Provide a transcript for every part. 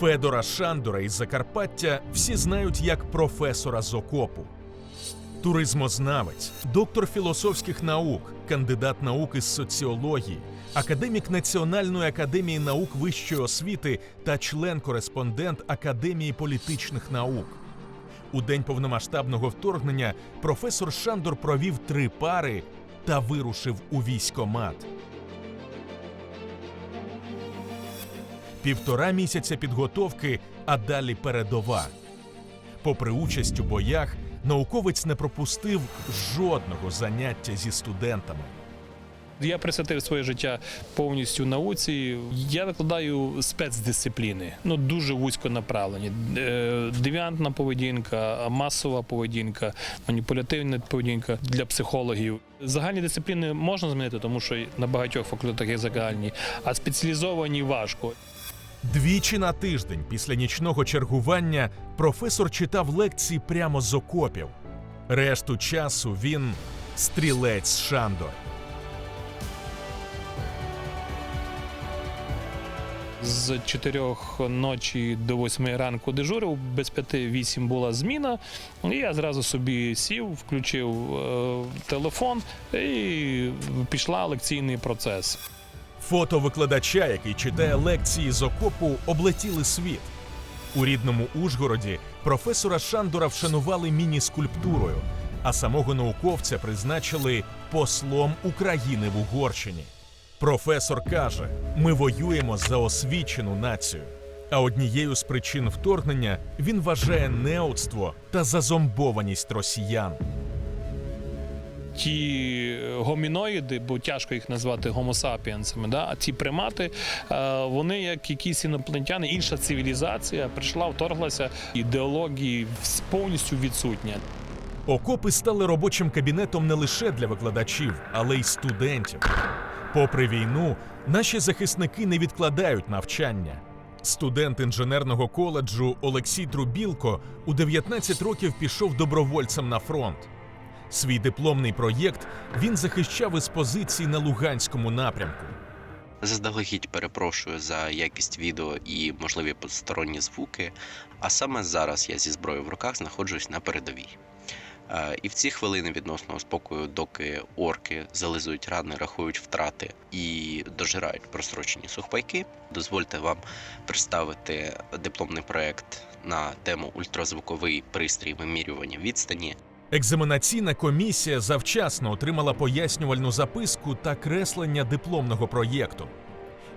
Федора Шандора із Закарпаття всі знають як професора з окопу. Туризмознавець, доктор філософських наук, кандидат наук із соціології, академік Національної академії наук вищої освіти та член-кореспондент Академії політичних наук. У день повномасштабного вторгнення професор Шандор провів три пари та вирушив у військомат. Півтора місяця підготовки, а далі передова. Попри участь у боях, науковець не пропустив жодного заняття зі студентами. Я присвятив своє життя повністю науці. Я викладаю спецдисципліни, ну дуже вузько направлені. Е, Девіантна поведінка, масова поведінка, маніпулятивна поведінка для психологів. Загальні дисципліни можна змінити, тому що на багатьох факультетах є загальні, а спеціалізовані важко. Двічі на тиждень після нічного чергування професор читав лекції прямо з окопів. Решту часу він стрілець Шандор. З 4 ночі до 8 ранку дежурив, без 5-8 була зміна. І я зразу собі сів, включив е, телефон і пішла лекційний процес. Фото викладача, який читає лекції з окопу, облетіли світ. У рідному Ужгороді професора Шандора вшанували міні-скульптурою, а самого науковця призначили послом України в Угорщині. Професор каже: ми воюємо за освічену націю. А однією з причин вторгнення він вважає неудство та зазомбованість росіян. Ті гоміноїди, бо тяжко їх назвати гомосапіенсами, да? а ті примати, е, вони як якісь інопланетяни, інша цивілізація прийшла, вторглася, ідеології повністю відсутня. Окопи стали робочим кабінетом не лише для викладачів, але й студентів. Попри війну, наші захисники не відкладають навчання. Студент інженерного коледжу Олексій Трубілко у 19 років пішов добровольцем на фронт. Свій дипломний проєкт він захищав із позиції на Луганському напрямку. Заздалегідь перепрошую за якість відео і можливі посторонні звуки. А саме зараз я зі зброєю в руках знаходжусь на передовій. Е, І в ці хвилини відносного спокою, доки орки зализують рани, рахують втрати і дожирають просрочені сухпайки, дозвольте вам представити дипломний проект на тему ультразвуковий пристрій вимірювання відстані Екзаменаційна комісія завчасно отримала пояснювальну записку та креслення дипломного проєкту.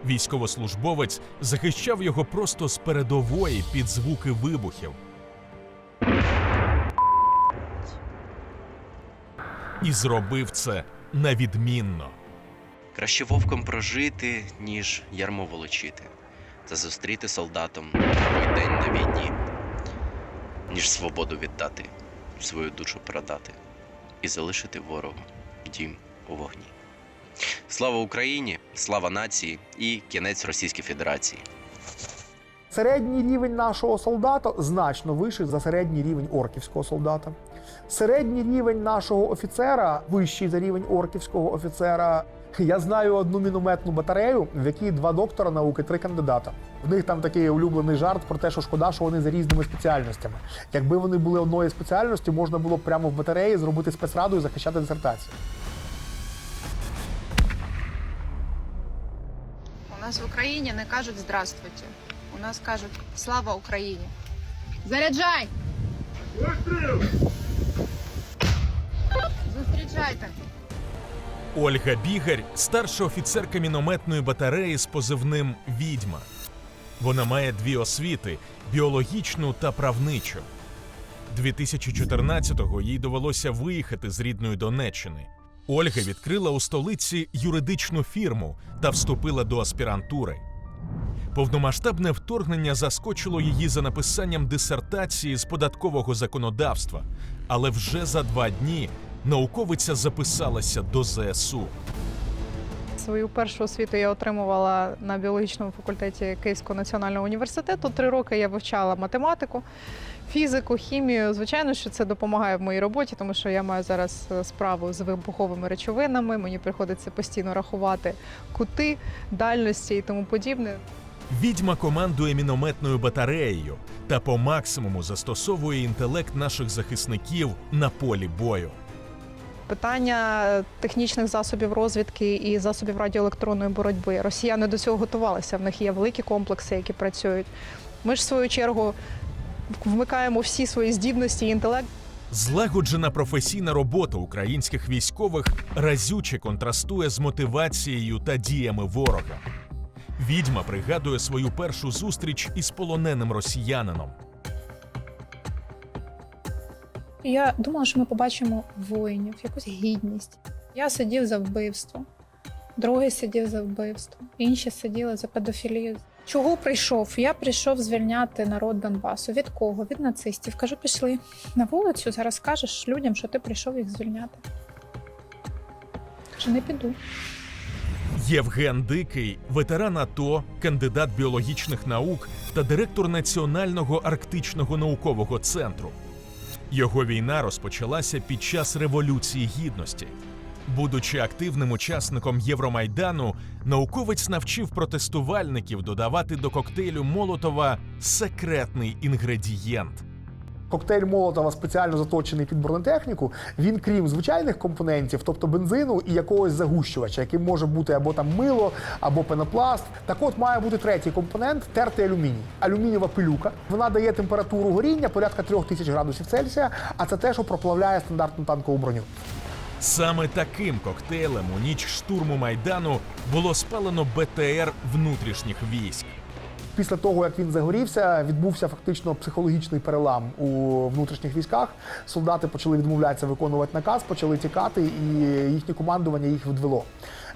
Військовослужбовець захищав його просто з передової під звуки вибухів. І зробив це навідмінно. Краще вовком прожити, ніж ярмо волочити, та зустріти солдатом той день на війні, ніж свободу віддати, свою душу продати і залишити ворогу дім у вогні. Слава Україні, слава нації і кінець Російській Федерації. Середній рівень нашого солдата значно вищий за середній рівень орківського солдата. Середній рівень нашого офіцера вищий за рівень орківського офіцера. Я знаю одну мінометну батарею, в якій два доктора науки, три кандидата. В них там такий улюблений жарт про те, що шкода, що вони за різними спеціальностями. Якби вони були одної спеціальності, можна було б прямо в батареї зробити спецраду і захищати дисертацію. У нас в Україні не кажуть здравствуйте. У нас кажуть слава Україні. Заряджай! Зустрічайте! Ольга Бігарь старша офіцерка мінометної батареї з позивним Відьма. Вона має дві освіти біологічну та правничу. 2014-го їй довелося виїхати з рідної Донеччини. Ольга відкрила у столиці юридичну фірму та вступила до аспірантури. Повномасштабне вторгнення заскочило її за написанням дисертації з податкового законодавства, але вже за два дні науковиця записалася до ЗСУ. Свою першу освіту я отримувала на біологічному факультеті Київського національного університету. Три роки я вивчала математику, фізику, хімію. Звичайно, що це допомагає в моїй роботі, тому що я маю зараз е, справу з вибуховими речовинами. Мені приходиться постійно рахувати кути, дальності і тому подібне. Відьма командує мінометною батареєю та по максимуму застосовує інтелект наших захисників на полі бою. Питання технічних засобів розвідки і засобів радіоелектронної боротьби. Росіяни до цього готувалися. В них є великі комплекси, які працюють. Ми ж в свою чергу вмикаємо всі свої здібності і інтелект. Злагоджена професійна робота українських військових разюче контрастує з мотивацією та діями ворога. Відьма пригадує свою першу зустріч із полоненим росіянином. Я думала, що ми побачимо воїнів, якусь гідність. Я сидів за вбивство, другий сидів за вбивство, інші сиділи за педофілію. Чого прийшов? Я прийшов звільняти народ Донбасу. Від кого? Від нацистів. Кажу, пішли на вулицю. Зараз скажеш людям, що ти прийшов їх звільняти. Кажу, не піду. Євген Дикий, ветеран АТО, кандидат біологічних наук та директор Національного арктичного наукового центру. Його війна розпочалася під час Революції Гідності. Будучи активним учасником Євромайдану, науковець навчив протестувальників додавати до коктейлю Молотова секретний інгредієнт. Коктейль Молотова спеціально заточений під бронетехніку. Він, крім звичайних компонентів, тобто бензину і якогось загущувача, яким може бути або там мило, або пенопласт. Так от має бути третій компонент тертий алюміній. Алюмінієва пилюка. Вона дає температуру горіння порядка 3000 градусів Цельсія, а це те, що проплавляє стандартну танкову броню. Саме таким коктейлем у ніч штурму майдану було спалено БТР внутрішніх військ. Після того, як він загорівся, відбувся фактично психологічний перелам у внутрішніх військах. Солдати почали відмовлятися виконувати наказ, почали тікати, і їхнє командування їх відвело.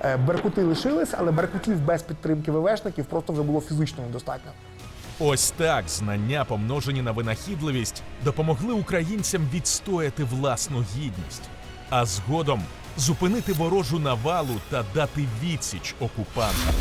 Е, Беркути лишились, але беркутів без підтримки ВВшників просто вже було фізично недостатньо. Ось так знання, помножені на винахідливість, допомогли українцям відстояти власну гідність, а згодом зупинити ворожу навалу та дати відсіч окупантам.